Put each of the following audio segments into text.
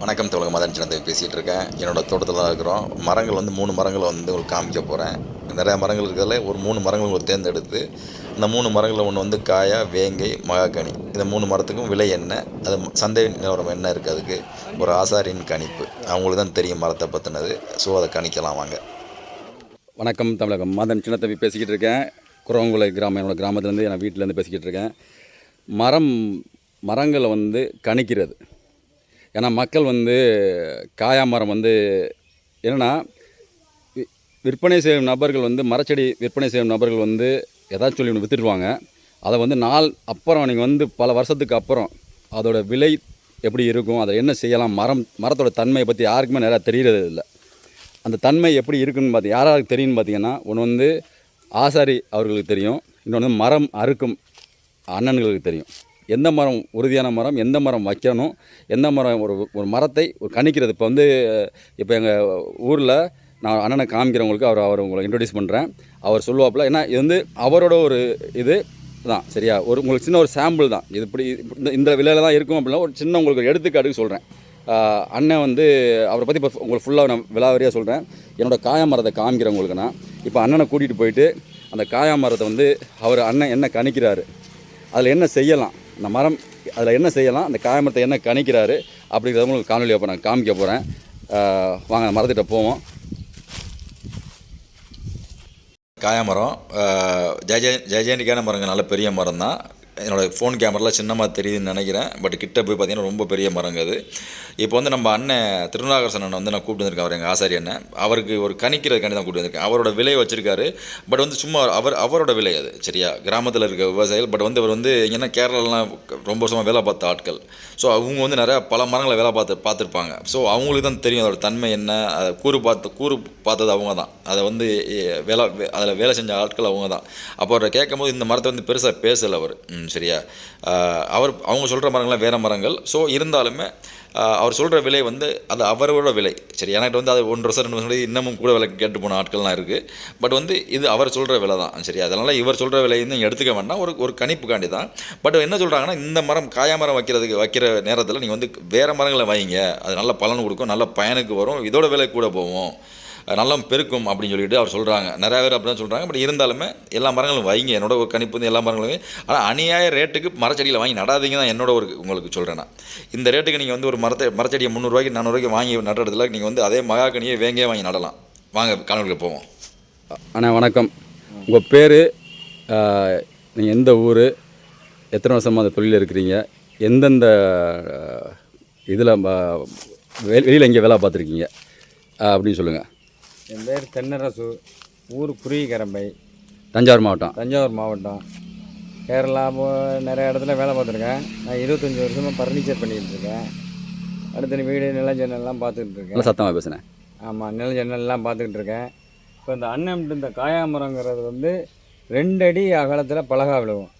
வணக்கம் தோழக மதன் சின்னத்தை பேசிகிட்டு இருக்கேன் என்னோட தோட்டத்தில் தான் இருக்கிறோம். மரங்கள் வந்து மூணு மரங்களை வந்து உங்களுக்கு காமிக்க போகிறேன் நிறையா மரங்கள் இருக்கிறதுல ஒரு மூணு மரங்கள் உங்களுக்கு தேர்ந்தெடுத்து இந்த மூணு மரங்களில் ஒன்று வந்து காயா வேங்கை மகாக்கனி இந்த மூணு மரத்துக்கும் விலை என்ன? அது சந்தை நிலவரம் என்ன இருக்குது அதுக்கு? ஒரு ஆசாரியின் கணிப்பு. அவங்களுக்கு தான் தெரியும் மரத்தை பற்றினது ஸோ அதை கணிக்கலாம் வாங்க. வணக்கம் தமிழகம். மதன் சின்னத்தம்பி பேசிக்கிட்டு இருக்கேன் குரவங்குலை கிராமம் என்னோட கிராமத்துலேருந்து என் வீட்டிலேருந்து பேசிக்கிட்டு இருக்கேன் மரம் மரங்களை வந்து கணிக்கிறது. ஏன்னா மக்கள் வந்து காயா மரம் வந்து என்னென்னா விற்பனை செய்யும் நபர்கள் வந்து மரச்செடி விற்பனை செய்யும் நபர்கள் வந்து எதாச்சும் சொல்லி ஒன்று விற்றுடுவாங்க அதை வந்து நாள் அப்புறம் நீங்கள் வந்து பல வருஷத்துக்கு அப்புறம் அதோட விலை எப்படி இருக்கும் அதை என்ன செய்யலாம் மரம் மரத்தோட தன்மையை பற்றி யாருக்குமே நிறையா தெரிகிறது இல்லை. அந்த தன்மை எப்படி இருக்குன்னு பார்த்தி யாராருக்கு தெரியும்னு பார்த்தீங்கன்னா ஒன்று வந்து ஆசாரி அவர்களுக்கு தெரியும் இன்னொன்று மரம் அறுக்கும் அண்ணன்களுக்கு தெரியும். எந்த மரம் உறுதியான மரம் எந்த மரம் வைக்கணும் எந்த மரம் ஒரு ஒரு மரத்தை ஒரு கணிக்கிறது. இப்போ வந்து இப்போ எங்கள் ஊரில் நான் அண்ணனை காமிக்கிறவங்களுக்கு அவர் அவர் உங்களை இன்ட்ரடியூஸ் பண்ணுறேன் அவர் சொல்லுவாப்புல ஏன்னா இது வந்து அவரோட ஒரு இது தான் சரியா? ஒரு உங்களுக்கு சின்ன ஒரு சாம்பிள் தான். இது இப்படி இந்த இந்த விலையில தான் இருக்கும் அப்படின்னா ஒரு சின்ன உங்களுக்கு ஒரு எடுத்துக்காட்டுக்கு சொல்கிறேன் அண்ணன் வந்து அவரை பற்றி இப்போ உங்களுக்கு ஃபுல்லாக நான் விலாவரியாக சொல்கிறேன் என்னோடய காயா மரத்தை காமிக்கிறவங்களுக்கு நான் இப்போ அண்ணனை கூட்டிகிட்டு போயிட்டு அந்த காயா மரத்தை வந்து அவர் அண்ணன் என்ன கணிக்கிறாரு? அதில் என்ன செய்யலாம்? அந்த மரம் அதில் என்ன செய்யலாம் அந்த காயமரத்தை என்ன கணிக்கிறாரு அப்படிங்கிறத உங்களுக்கு காணொலி அப்போ நான் காமிக்க போகிறேன் வாங்க மரத்திட்ட போவோம். காயமரம் ஜெய ஜெயஜெயண்டிக்கான மரங்கள் நல்ல பெரிய மரம் தான் என்னோடய ஃபோன் கேமராவில் சின்னமாக தெரியுதுன்னு நினைக்கிறேன். பட் கிட்ட போய் பார்த்தீங்கன்னா ரொம்ப பெரிய மரங்க அது. இப்போ வந்து நம்ம அண்ணன் திருநாகரசன் அண்ணன் வந்து நான் கூப்பிட்டு வந்திருக்கேன் அவர் எங்கள் ஆசாரி அண்ணன். அவருக்கு ஒரு கணிக்கிறதுக்காண்டி தான் கூப்பிட்டு வந்திருக்கேன். அவரோட விலை வச்சிருக்காரு. பட் வந்து சும்மா அவர் அவரோட விலை அது சரியா? கிராமத்தில் இருக்க விவசாயிகள் பட் வந்து அவர் வந்து எங்கன்னா கேரளாலாம் ரொம்ப வருஷமாக வேலை பார்த்த ஆட்கள். ஸோ அவங்க வந்து நிறையா பல மரங்களை வேலை பார்த்து பார்த்துருப்பாங்க. ஸோ அவங்களுக்கு தான் தெரியும் அதோட தன்மை என்ன அதை கூறு பார்த்து கூறு பார்த்தது அவங்க தான். அதை வந்து வேலை அதில் வேலை செஞ்ச ஆட்கள் அவங்க தான். அப்போ அவரை கேட்கும்போது இந்த மரத்தை வந்து பெருசாக பேசலை அவர். சரியா? அவர் அவங்க சொல்கிற மரங்கள்லாம் வேறு மரங்கள். ஸோ இருந்தாலுமே அவர் சொல்கிற விலை வந்து அது அவரோட விலை சரி? எனக்கு வந்து அது ஒன்று வருஷம் ரெண்டு வருஷம் இன்னமும் கூட விலை கேட்டு போன ஆட்கள்லாம் இருக்குது பட் வந்து இது அவர் சொல்கிற விலை தான் சரி அதனால் இவர் சொல்கிற விலை வந்து எடுத்துக்க வேண்டாம். ஒரு ஒரு கணிப்புக்காண்டி தான். பட் என்ன சொல்கிறாங்கன்னா இந்த மரம் காயா மரம் வைக்கிறதுக்கு வைக்கிற நேரத்தில் நீங்கள் வந்து வேறு மரங்களை வைங்க. அது நல்ல பலன் கொடுக்கும் நல்ல பயனுக்கு வரும். இதோட விலை கூட போகும். நல்லா பெருக்கும் அப்படின்னு சொல்லிட்டு அவர் சொல்கிறாங்க நிறையா பேர் அப்படி தான் சொல்கிறாங்க பட் இருந்தாலுமே எல்லா மரங்களும் வைங்க. என்னோட ஒரு கணிப்பு வந்து எல்லா மரங்களும் ஆனால் அநியாய ரேட்டுக்கு மரச்செடியில் வாங்கி நடாதீங்க தான் என்னோட ஒரு உங்களுக்கு சொல்கிறேன் நான். இந்த ரேட்டுக்கு நீங்கள் வந்து ஒரு மரத்தை மரச்செடியை முந்நூறுரூவாய்க்கு நானூறுரூவாய்க்கு வாங்கி நடுறதுல நீங்கள் வந்து அதே மகாக்கனியை வேங்கே வாங்கி நடலாம். வாங்க காணொலிக்கு போவோம். அண்ணா வணக்கம். உங்கள் பேர் நீங்கள் எந்த ஊர் எத்தனை வருஷமாக அந்த தொழிலில் இருக்கிறீங்க? எந்தெந்த இதில் வெளியில் எங்கே வேலை பார்த்துருக்கீங்க? அப்படின்னு சொல்லுங்கள் என் பேர் தென்னரசு ஊர் குருவிக்கரம்பை. தஞ்சாவூர் மாவட்டம். தஞ்சாவூர் மாவட்டம். கேரளா போ நிறைய இடத்துல வேலை பார்த்துருக்கேன். நான் இருபத்தஞ்சி வருஷமாக ஃபர்னிச்சர் பண்ணிக்கிட்டு இருக்கேன். அடுத்த வீடு நில ஜன்னல்லாம் பார்த்துக்கிட்டு இருக்கேன். நல்லா சத்தமாக பேசுனேன். ஆமாம் நில ஜன்னல்லாம் பார்த்துக்கிட்டு இருக்கேன். இப்போ இந்த அண்ணன் இந்த காயாமரங்கிறது வந்து ரெண்டு அடி அகலத்தில் பலகா விழுவும்.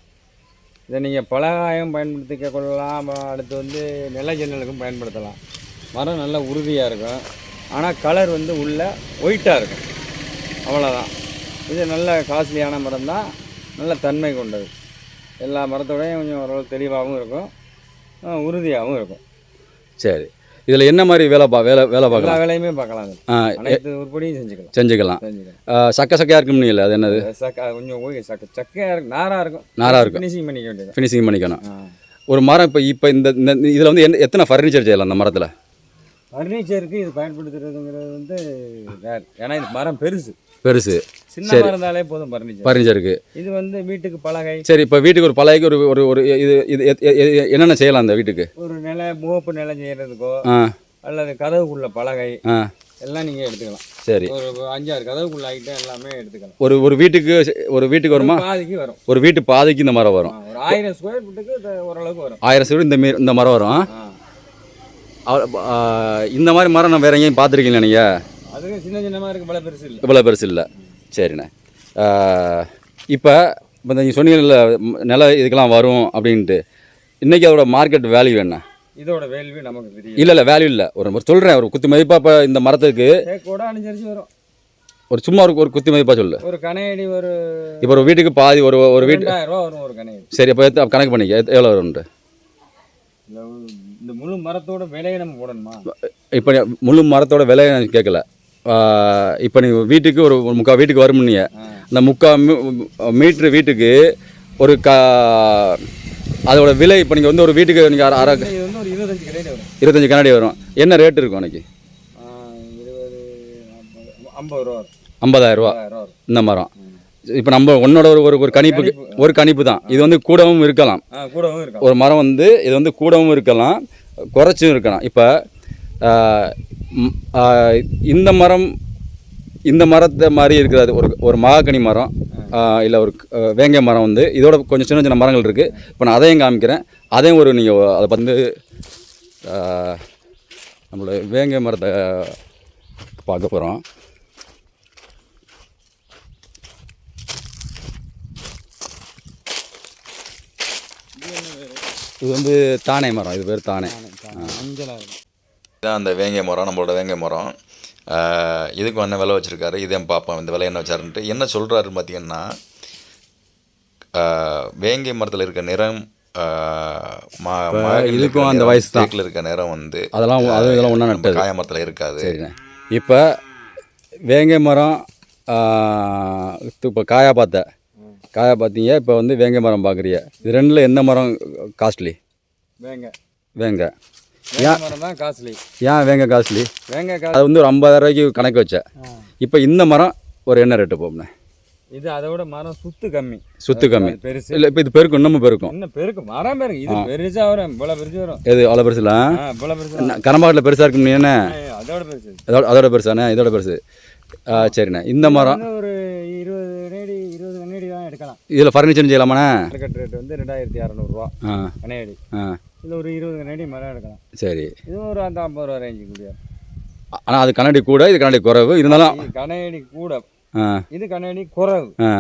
இதை நீங்கள் பலகாயம் பயன்படுத்திக்க கொள்ளலாம் அடுத்து வந்து நில ஜன்னலுக்கும் பயன்படுத்தலாம். மரம் நல்ல உறுதியாக இருக்கும். ஆனால் கலர் வந்து உள்ள ஒயிட்டாக இருக்கும். அவ்வளோதான் இது நல்ல காஸ்ட்லியான மரம் தான். நல்ல தன்மை கொண்டது. எல்லா மரத்தோடையும் கொஞ்சம் ஓரளவு தெளிவாகவும் இருக்கும். உறுதியாகவும் இருக்கும். சரி. இதில் என்ன மாதிரி வேலை பா வேலை வேலை பார்க்கலாம்? வேலையுமே பார்க்கலாம். உருப்படியும் செஞ்சுக்கலாம். செஞ்சுக்கலாம். சக்க சக்கையாக இருக்கும்னு இல்லை அது என்னது? சக்க கொஞ்சம் ஓகே சக்க சக்கையாக இருக்கும் நாராக இருக்கும். நாரா இருக்கும். ஃபினிஷிங் பண்ணிக்க வேண்டியது ஃபினிஷிங் பண்ணிக்கணும். ஒரு மரம் இப்போ இப்போ இந்த இந்த இதில் வந்து எத்தனை ஃபர்னிச்சர் செய்யலாம் அந்த மரத்தில்? ஃபர்னிச்சருக்கு இது பயன்படுத்துறதுங்கிறது வந்து rare. ஏன்னா இது மரம் பெருசு. பெருசு. சின்ன இருந்தாலே போதும் ஃபர்னிச்சர் ஃபர்னிச்சருக்கு இது வந்து வீட்டுக்கு பலகை. சரி இப்போ வீட்டுக்கு ஒரு பழையக்கு ஒரு ஒரு ஒரு இது இது என்னென்ன செய்யலாம் அந்த வீட்டுக்கு? ஒரு நில முகப்பு நிலம் செய்யறதுக்கோ அல்லது கதவுக்குள்ள பலகை எல்லாம் நீங்கள் எடுத்துக்கலாம். சரி. ஒரு அஞ்சாறு கதவுக்குள்ள ஐட்டம் எல்லாமே எடுத்துக்கலாம். ஒரு ஒரு வீட்டுக்கு ஒரு வீட்டுக்கு வருமா? பாதிக்கு வரும். ஒரு வீட்டு பாதைக்கு இந்த மரம் வரும். ஒரு ஆயிரம் ஸ்கொயர் ஃபீட்டுக்கு ஓரளவுக்கு வரும். ஆயிரம் சீடு இந்த மீ- இந்த மரம் வரும். இந்த மாதிரி மரம் நான் வேற எங்கேயும் பார்த்துருக்கீங்களா நீங்கள் அதுக்கு சின்ன சின்னமாக இருக்கு பல பெருசு இல்லை. இவ்வளோ பெருசு இல்லை. சரிண்ணே. இப்போ இப்போ நீங்கள் சொன்னீங்கல்ல ம், நில இதுக்கெல்லாம் வரும் அப்படின்ட்டு. இன்றைக்கி அதோட மார்க்கெட் வேல்யூ என்ன? இதோட வேள்வி நமக்கு தெரியும் இல்லை இல்லை வேல்யூ இல்லை. ஒரு ஒரு சொல்கிறேன் ஒரு குத்து மதிப்பாக இப்போ இந்த மரத்துக்கு. கூட அனுசரிச்சு வரும். ஒரு சும்மா ஒரு ஒரு குத்து மதிப்பாக சொல்லு. ஒரு கனையடி ஒரு இப்போ ஒரு வீட்டுக்கு பாதி ஒரு ஒரு வீட்டு வரும் ஒரு கனையடி சரி அப்போ கணக்கு பண்ணிக்க. எவ்வளோ வரும்ன்ட்டு? முழு மரத்தோட விலையை நம்ம போடணுமா? இப்போ முழு மரத்தோட விலையை நான் கேட்கல. இப்போ நீ வீட்டுக்கு ஒரு முக்கால் வீட்டுக்கு வரும்னீங்க இந்த முக்கால் மீட்ரு வீட்டுக்கு ஒரு கா அதோட விலை இப்போ நீங்கள் வந்து ஒரு வீட்டுக்கு நீங்கள் அரை அரை இருபத்தஞ்சு வரும். கண்ணாடி வரும். என்ன ரேட் இருக்கும் இருபது ஐம்பது ரூபா வரும். வரும். இந்த மரம். இப்போ நம்ம உன்னோட ஒரு ஒரு கணிப்புக்கு ஒரு கணிப்பு தான். இது வந்து கூடவும் இருக்கலாம். ஒரு மரம் வந்து இது வந்து கூடவும் இருக்கலாம். குறைச்சும் இருக்கலாம். இப்போ இந்த மரம் இந்த மரத்தை மாதிரி இருக்கிறது ஒரு ஒரு மாகனி மரம் இல்லை ஒரு வேங்கை மரம் வந்து இதோட கொஞ்சம் சின்ன சின்ன மரங்கள் இருக்குது இப்போ நான் அதையும் காமிக்கிறேன். அதையும் ஒரு நீங்கள் அதை வந்து நம்மளோட வேங்கை மரத்தை பார்க்க போகிறோம் இது வந்து தானே மரம். இது பேர் தானே. இதான் அந்த வேங்கை மரம் நம்மளோட வேங்கை மரம். இதுக்கு என்ன விலை வச்சுருக்காரு. இதையும் பார்ப்போம். இந்த விலை என்ன வச்சாருன்ட்டு. என்ன சொல்கிறாருன்னு பார்த்தீங்கன்னா வேங்கை மரத்தில் இருக்க நிறம் இதுக்கும் அந்த வயசு தான். தேக்குல இருக்க நிறம் வந்து அதெல்லாம் அது இதெல்லாம் ஒன்றா நட்டது. காய மரத்தில் இருக்காது. இப்போ வேங்கை மரம் இப்போ காயா பார்த்த. காயா பார்த்தீங்க இப்போ வந்து வேங்கை மரம் பார்க்குறீங்க. இது ரெண்டில் எந்த மரம் காஸ்ட்லி? வேங்க. வேங்க. வேங்க மரம் தான் காஸ்ட்லி. ஏன் வேங்க காஸ்ட்லி? வேங்க அது வந்து ஒரு ஐம்பதாயிரம் ரூபாய்க்கு கணக்கு வச்சேன். இப்போ இந்த மரம் ஒரு என்ன ரேட்டு போகும்ண்ணே இது அதை விட மரம் சுத்து கம்மி. சுத்து கம்மி. பெருசு. இல்லை இப்போ இது பெருக்கும் இன்னமும் பெருக்கும். இன்னும் பெருக்கு மரம் பெருக்கு இது பெருசா வரும். இவ்வளோ பெருசு வரும். எது அவ்வளோ பெருசுல? ஆ இவ்வளோ பெருசு கரம்பாட்டில் பெருசாக இருக்கும் என்ன? அதோட பெருசு. அதோட அதோட பெருசாண்ணே இதோட பெருசு. சரிண்ணே. இந்த மரம் ஒரு இருபது நேடி இருபது கண்ணாடி தான் எடுக்கலாம். இதில் ஃபர்னிச்சர் செய்யலாமாண்ணே? மார்க்கெட் ரேட் வந்து ரெண்டாயிரத்தி இரநூறுவா ஆ. கண்ணாடி ஆ. இதில் ஒரு இருபது கண்ணாடி மரம் எடுக்கலாம். சரி. இதுவும் ஒரு அந்த ஐம்பது ரூபா ரேஞ்சு கூடிய ஆனால் அது கண்ணாடி கூட இது கண்ணாடி குறைவு. இருந்தாலும் இது கண்ணாடி கூட. ஆ. இது கண்ணாடி குறைவு. ஆ.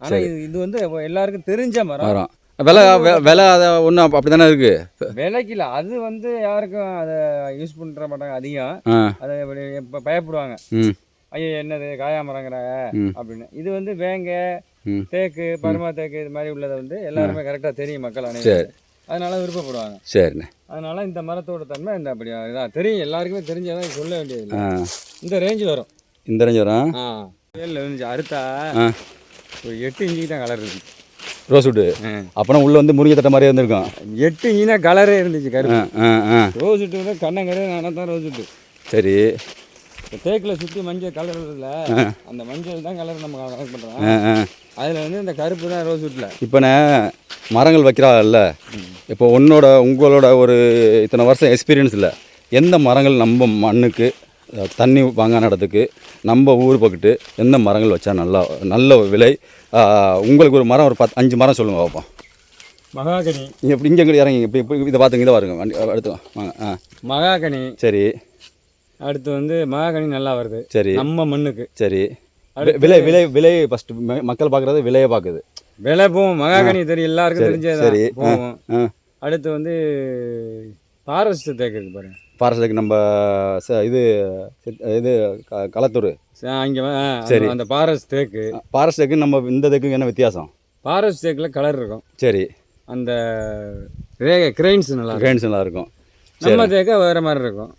ஆனால் இது இது வந்து எல்லாருக்கும் தெரிஞ்ச மரம். வரும் விலை விலை அதை ஒன்றும் அப்படி தானே இருக்குது விலைக்கு இல்லை. அது வந்து யாருக்கும் அதை யூஸ் பண்ணுற மாட்டாங்க அதிகம். அதை இப்போ பயப்படுவாங்க. ஐயோ என்னது? காயாமரங்கிறாங்க. அப்படின்னு. இது வந்து வேங்க. தேக்கு பருமா தேக்கு இது மாதிரி உள்ளதை வந்து எல்லாருமே கரெக்டாக தெரியும் மக்கள் சரி. அனைவரும் அதனால விருப்பப்படுவாங்க. சரிண்ணே. அதனால இந்த மரத்தோட தன்மை இந்த அப்படி இதான் தெரியும். எல்லாருக்குமே தெரிஞ்சதான் சொல்ல வேண்டியது இந்த ரேஞ்சு வரும். இந்த ரேஞ்ச் வரும் ஆ? இருந்துச்சு அறுத்தா ஒரு எட்டு இன்ச்சுக்கு தான் கலர் இருக்கு. ரோஸ் வுட்டு அப்போனா உள்ளே வந்து முருங்கை தட்டை மாதிரியே இருந்திருக்கும். எட்டு இன்ச்சுனா கலரே இருந்துச்சு கருப்பு. ஆ ஆ ரோஸ் விட்டு வந்து கண்ணங்கரு நானே தான் ரோஸ் விட்டு சரி. தேக்கில் சுற்றி மஞ்சள் கலர் இருக்குல்ல அந்த மஞ்சள் தான் கலர் நம்ம கலெக்ட் பண்ணுறோம் அதில் வந்து இந்த கருப்பு தான் ரோஸ் விட்டில் இப்போண்ணே மரங்கள் வைக்கிறாங்கல்ல இப்போ உன்னோட உங்களோட ஒரு இத்தனை வருஷம் எக்ஸ்பீரியன்ஸில் எந்த மரங்கள் நம்ம மண்ணுக்கு தண்ணி வாங்கான இடத்துக்கு நம்ம ஊர் பக்கிட்டு எந்த மரங்கள் வச்சா நல்லா நல்ல விலை? உங்களுக்கு ஒரு மரம் ஒரு பத்து அஞ்சு மரம் சொல்லுங்கள் பார்ப்போம் மகாகனி. நீங்கள் இப்படி இங்கே இறங்கி இப்படி இப்படி இதை பார்த்துங்க இதை பாருங்க வண்டி அடுத்து வாங்க ஆ. மகாகனி. சரி. அடுத்து வந்து மகாகனி நல்லா வருது. சரி. நம்ம மண்ணுக்கு. சரி. விலை விலை விலை ஃபஸ்ட்டு மக்கள் பார்க்குறது விலையை பார்க்குது. விலை போகும். மகாகனி தெரியும் எல்லாருக்கும் தெரிஞ்சது சரி. அடுத்து வந்து ஃபாரஸ்ட் தேக்கு இருக்கு பாருங்க. பாரசத்துக்கு நம்ம இது இது களத்தூர். அங்கே சரி. அந்த பாரஸ்ட் தேக்கு. பாரஸ்டேக்கு நம்ம இந்த இதுக்கு என்ன வித்தியாசம்? பாரஸ்ட் தேக்கில் கலர் இருக்கும். சரி. அந்த ரே கிரெயின்ஸ் நல்லா கிரைன்ஸ் நல்லா இருக்கும். நம்ம தேக்க வேறு மாதிரி இருக்கும்.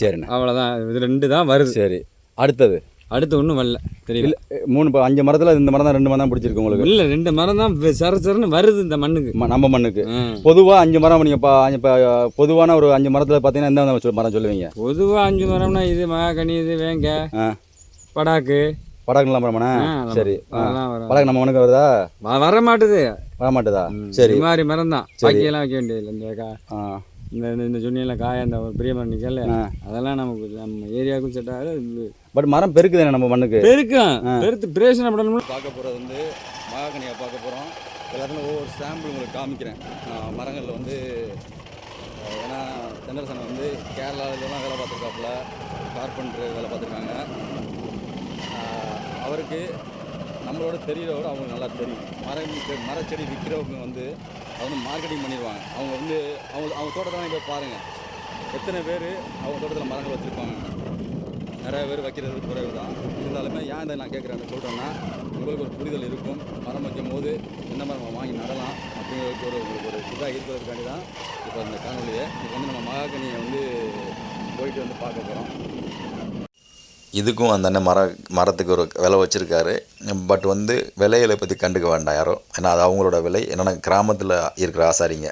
சரிண்ணே. அவ்வளோதான் இது ரெண்டு தான் வருது. சரி. அடுத்தது. அடுத்து ஒன்றும் வரல. தெரியல. மூணு இப்போ அஞ்சு மரத்தில் இந்த மரம் தான் ரெண்டு மரம் தான் பிடிச்சிருக்கு உங்களுக்கு? இல்லை ரெண்டு மரம் தான் சர சரன்னு வருது இந்த மண்ணுக்கு. நம்ம மண்ணுக்கு. பொதுவாக அஞ்சு மரம் நீங்கள் இப்போ இப்போ பொதுவான ஒரு அஞ்சு மரத்தில் பார்த்தீங்கன்னா எந்த மரம் சொல்- மரம் சொல்லுவீங்க? பொதுவாக அஞ்சு மரம்னா இது மகாகனி இது வேங்க. படாக்கு. படகு மரமாண்ணா? சரி. ஆ. அதெல்லாம் வரும். படகு நம்ம மண்ணுக்கு வருதா? வர மாட்டுது வர மாட்டுதா சரி. மாதிரி மரம் தான் பாக்கியெல்லாம் வைக்க வேண்டியதில்லை இந்த இந்த இந்த- சொன்னியில் காய அந்த ஒரு பெரிய மரம் நிற்கல. அதெல்லாம் நமக்கு நம்ம ஏரியாவுக்கும் செட் ஆகுது. பட் மரம் பெருக்குதானே நம்ம மண்ணுக்கு? பெருக்கும் பெருத்து பிரயோசனப்படணும் பார்க்க போகிறது வந்து மகாகனியை பார்க்க போகிறோம் எல்லாத்துலையும் ஒவ்வொரு சாம்பிள் உங்களுக்கு காமிக்கிறேன். மரங்களில் வந்து ஏன்னா தென்னரசனை வந்து கேரளாவிலலாம் வேலை பார்த்துருக்காப்புல. கார்பெண்டர் வேலை பார்த்துருக்காங்க. அவருக்கு நம்மளோட தெரியறவரை அவங்களுக்கு நல்லா தெரியும். மரம் மரச்செடி விற்கிறவங்க வந்து அவங்க மார்க்கெட்டிங் பண்ணிடுவாங்க. அவங்க வந்து அவங்க அவங்க தோட்டத்தில் போய் பாருங்கள் எத்தனை பேர் அவங்க தோட்டத்தில் மரங்கள் வச்சுருப்பாங்க. நிறைய பேர் வைக்கிறது குறைவு தான். இருந்தாலுமே ஏன் இதை நான் கேட்குறேன் சொல்கிறேன்னா உங்களுக்கு ஒரு புரிதல் இருக்கும். மரம் வைக்கும் போது என்ன மரம் நம்ம வாங்கி நடலாம் அப்படிங்கிறதுக்கு ஒரு உங்களுக்கு ஒரு இதாக இருக்கிறதுக்காண்டி தான் இப்போ இந்த காணொலியை இப்போ வந்து நம்ம மகாகனியை வந்து போயிட்டு வந்து பார்க்க போகிறோம் இதுக்கும் அந்த அண்ணன் மர மரத்துக்கு ஒரு விலை வச்சுருக்காரு. பட் வந்து விலைகளை பற்றி கண்டுக்க வேண்டாம் யாரும் ஏன்னா அது அவங்களோட விலை. என்னென்னா கிராமத்தில் இருக்கிற ஆசாரிங்க.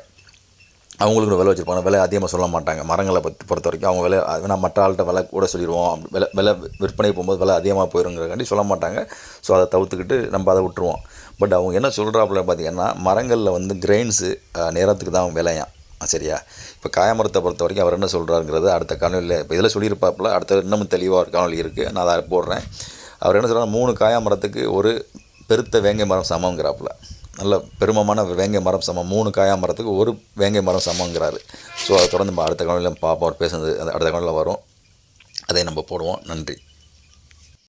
அவங்களுக்கு விலை வச்சுருப்பாங்க. விலை அதிகமாக சொல்ல மாட்டாங்க. மரங்களை பற்றி பொறுத்த வரைக்கும் அவங்க விலை அது மற்ற ஆள்கிட்ட விலை கூட சொல்லிடுவோம். விலை விலை விற்பனை போகும்போது விலை அதிகமாக போயிருங்கிறக்காண்டி சொல்ல மாட்டாங்க. ஸோ அதை தவிர்த்துக்கிட்டு நம்ம அதை விட்டுருவோம். பட் அவங்க என்ன சொல்கிறாப்புல பார்த்தீங்கன்னா மரங்களில் வந்து கிரெயின்ஸு நேரத்துக்கு தான் விலையாம். சரியா. இப்போ காயமரத்தை பொறுத்த வரைக்கும் அவர் என்ன சொல்கிறாருங்கிறது அடுத்த காணொலியில் இப்போ இதில் சொல்லியிருப்பாப்புல அடுத்த இன்னமும் தெளிவாக ஒரு காணொலி இருக்குது நான் அதை போடுறேன். அவர் என்ன சொல்கிறார் மூணு காயாமரத்துக்கு ஒரு பெருத்த வேங்கை மரம் சமங்கிறாப்புல நல்ல பெருமமான வேங்கை மரம் சமம். மூணு காயா மரத்துக்கு ஒரு வேங்கை மரம் சமங்கிறாரு ஸோ அதை தொடர்ந்து நம்ம அடுத்த காணொலியில் பார்ப்போம் அவர் பேசுனது அந்த அடுத்த காணொலியில் வரும். அதை நம்ம போடுவோம். நன்றி.